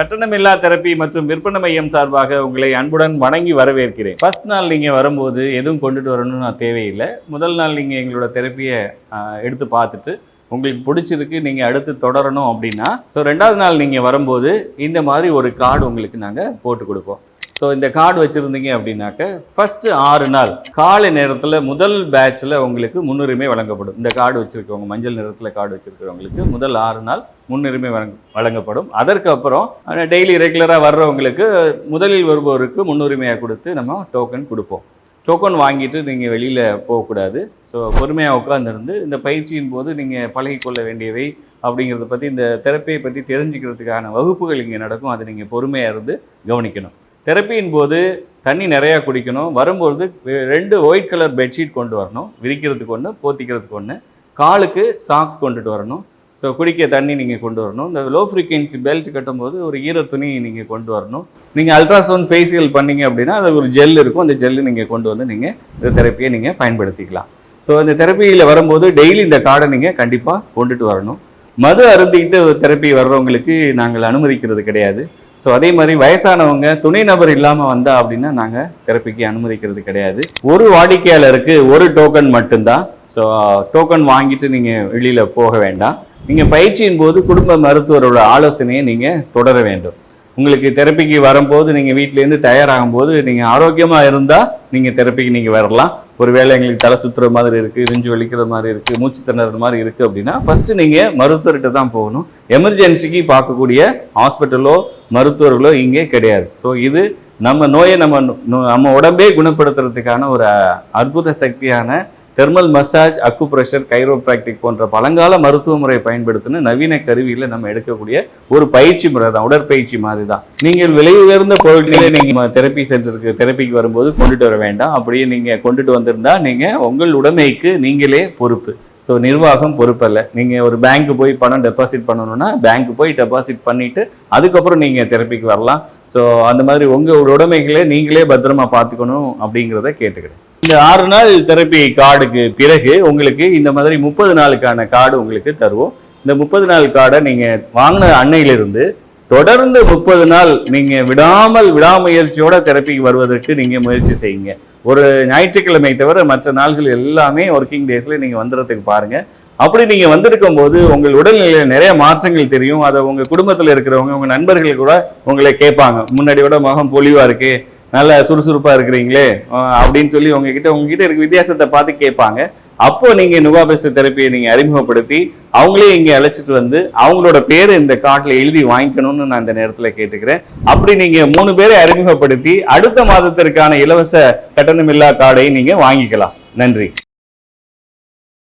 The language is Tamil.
கட்டணமில்லா தெரப்பி மற்றும் விற்பனை மையம் சார்பாக உங்களை அன்புடன் வணங்கி வரவேற்கிறேன். ஃபர்ஸ்ட் நாள் நீங்கள் வரும்போது எதுவும் கொண்டுட்டு வரணும்னு நான் தேவையில்லை. முதல் நாள் நீங்கள் எங்களோட தெரப்பியை எடுத்து பார்த்துட்டு உங்களுக்கு பிடிச்சிருக்கு நீங்கள் அடுத்து தொடரணும் அப்படின்னா ஸோ ரெண்டாவது நாள் நீங்கள் வரும்போது இந்த மாதிரி ஒரு கார்டு உங்களுக்கு நாங்கள் போட்டு கொடுப்போம். ஸோ இந்த கார்டு வச்சுருந்தீங்க அப்படின்னாக்க ஃபஸ்ட்டு ஆறு நாள் காலை நேரத்தில் முதல் பேட்சில் உங்களுக்கு முன்னுரிமை வழங்கப்படும். இந்த கார்டு வச்சுருக்கவங்க மஞ்சள் நிறத்தில் கார்டு வச்சுருக்கிறவங்களுக்கு முதல் ஆறு நாள் முன்னுரிமை வழங்க வழங்கப்படும். அதற்கப்புறம் டெய்லி ரெகுலராக வர்றவங்களுக்கு முதலில் வருபவருக்கு முன்னுரிமையாக கொடுத்து நம்ம டோக்கன் கொடுப்போம். டோக்கன் வாங்கிட்டு நீங்கள் வெளியில் போகக்கூடாது. ஸோ பொறுமையாக உட்காந்துருந்து இந்த பயிற்சியின் போது நீங்கள் பழகிக்கொள்ள வேண்டியவை அப்படிங்கிறத பற்றி இந்த தெரப்பியை பற்றி தெரிஞ்சுக்கிறதுக்கான வகுப்புகள் இங்கே நடக்கும். அதை நீங்கள் பொறுமையாக இருந்து கவனிக்கணும். தெரப்பியின் போது தண்ணி நிறையா குடிக்கணும். வரும்போது ரெண்டு ஒயிட் கலர் பெட்ஷீட் கொண்டு வரணும். விரிக்கிறதுக்கு ஒன்று போத்திக்கிறதுக்கு ஒன்று காலுக்கு சாக்ஸ் கொண்டுட்டு வரணும். ஸோ குடிக்க தண்ணி நீங்கள் கொண்டு வரணும். இந்த லோ ஃப்ரீக்வன்சி பெல்ட் கட்டும்போது ஒரு ஈர துணி நீங்கள் கொண்டு வரணும். நீங்கள் அல்ட்ராசவுண்ட் ஃபேஷியல் பண்ணீங்க அப்படின்னா அது ஒரு ஜெல் இருக்கும். அந்த ஜெல்லு நீங்கள் கொண்டு வந்து நீங்கள் இந்த தெரப்பியை நீங்கள் பயன்படுத்திக்கலாம். ஸோ இந்த தெரப்பியில் வரும்போது டெய்லி இந்த கார்டை நீங்கள் கண்டிப்பாக கொண்டுட்டு வரணும். மது அருந்திக்கிட்டு தெரப்பி வர்றவங்களுக்கு நாங்கள் அனுமதிக்கிறது கிடையாது. ஸோ அதே மாதிரி வயசானவங்க துணை நபர் இல்லாமல் வந்தா அப்படின்னா நாங்கள் தெரப்பிக்கு அனுமதிக்கிறது கிடையாது. ஒரு வாடிக்கையாளருக்கு ஒரு டோக்கன் மட்டும்தான். ஸோ டோக்கன் வாங்கிட்டு நீங்கள் வெளியில் போக வேண்டாம். நீங்கள் பயிற்சியின் போது குடும்ப மருத்துவரோட ஆலோசனையை நீங்கள் தொடர வேண்டும். உங்களுக்கு தெரப்பிக்கு வரும்போது நீங்கள் வீட்டிலேருந்து தயாராகும் போது நீங்கள் ஆரோக்கியமாக இருந்தால் நீங்கள் தெரப்பிக்கு நீங்கள் வரலாம். ஒருவேளை எங்களுக்கு தலை சுற்றுற மாதிரி இருக்குது இறிஞ்சு வலிக்கிற மாதிரி இருக்குது மூச்சு திணற மாதிரி இருக்குது அப்படின்னா ஃபஸ்ட்டு நீங்கள் மருத்துவர்கிட்ட தான் போகணும். எமர்ஜென்சிக்கு பார்க்கக்கூடிய ஹாஸ்பிட்டலோ மருத்துவர்களோ இங்கே கிடையாது. ஸோ இது நம்ம நோயை நம்ம நோ- நம்ம உடம்பே குணப்படுத்துறதுக்கான ஒரு அற்புத சக்தியான தெர்மல் மசாஜ் அக்குப்ரெஷர் கைரோப்ராக்டிக் போன்ற பழங்கால மருத்துவ முறையை பயன்படுத்தின நவீன கருவியில் நம்ம எடுக்கக்கூடிய ஒரு பயிற்சி முறை தான் உடற்பயிற்சி மாதிரி தான். நீங்கள் விலை உயர்ந்த பொருட்களை நீங்கள் தெரப்பி சென்டருக்கு தெரப்பிக்கு வரும்போது கொண்டுட்டு வர வேண்டாம். அப்படியே நீங்கள் கொண்டுட்டு வந்திருந்தா நீங்கள் உங்கள் உடைமைக்கு நீங்களே பொறுப்பு. ஸோ நிர்வாகம் பொறுப்பல்ல. நீங்கள் ஒரு பேங்க்கு போய் பணம் டெபாசிட் பண்ணணும்னா பேங்க்கு போய் டெபாசிட் பண்ணிவிட்டு அதுக்கப்புறம் நீங்கள் தெரப்பிக்கு வரலாம். ஸோ அந்த மாதிரி உங்கள் உடைமைகளை நீங்களே பத்திரமா பார்த்துக்கணும் அப்படிங்கிறத கேட்டுக்கிறேன். இந்த ஆறு நாள் தெரப்பி கார்டுக்கு பிறகு உங்களுக்கு இந்த மாதிரி முப்பது நாளுக்கான கார்டு உங்களுக்கு தருவோம். இந்த முப்பது நாள் கார்டை நீங்கள் வாங்கின அன்னையிலிருந்து தொடர்ந்து முப்பது நாள் நீங்கள் விடாமல் விடாமுயற்சியோட தெரப்பிக்கு வருவதற்கு நீங்கள் முயற்சி செய்யுங்க. ஒரு ஞாயிற்றுக்கிழமை தவிர மற்ற நாள்கள் எல்லாமே ஒர்க்கிங் டேஸில் நீங்கள் வந்துடுறதுக்கு பாருங்கள் அப்படி நீங்கள் வந்திருக்கும் போது உங்கள் உடல்நிலையில் நிறைய மாற்றங்கள் தெரியும். அதை உங்கள் குடும்பத்தில் இருக்கிறவங்க உங்கள் நண்பர்கள் கூட உங்களை கேட்பாங்க. முன்னாடி விட முகம் பொலிவாக இருக்குது நல்ல சுறுசுறுப்பாக இருக்கிறீங்களே அப்படின்னு சொல்லி உங்ககிட்ட உங்ககிட்ட இருக்க வித்தியாசத்தை பார்த்து கேட்பாங்க. அப்போ நீங்கள் நுகாபேச தெரப்பியை நீங்கள் அறிமுகப்படுத்தி அவங்களே இங்கே அழைச்சிட்டு வந்து அவங்களோட பேர் இந்த கார்டில் எழுதி வாங்கிக்கணும்னு நான் இந்த நேரத்தில் கேட்டுக்கிறேன். அப்படி நீங்கள் மூணு பேரை அறிமுகப்படுத்தி அடுத்த மாதத்திற்கான இலவச கட்டணமில்லா கார்டை நீங்கள் வாங்கிக்கலாம். நன்றி.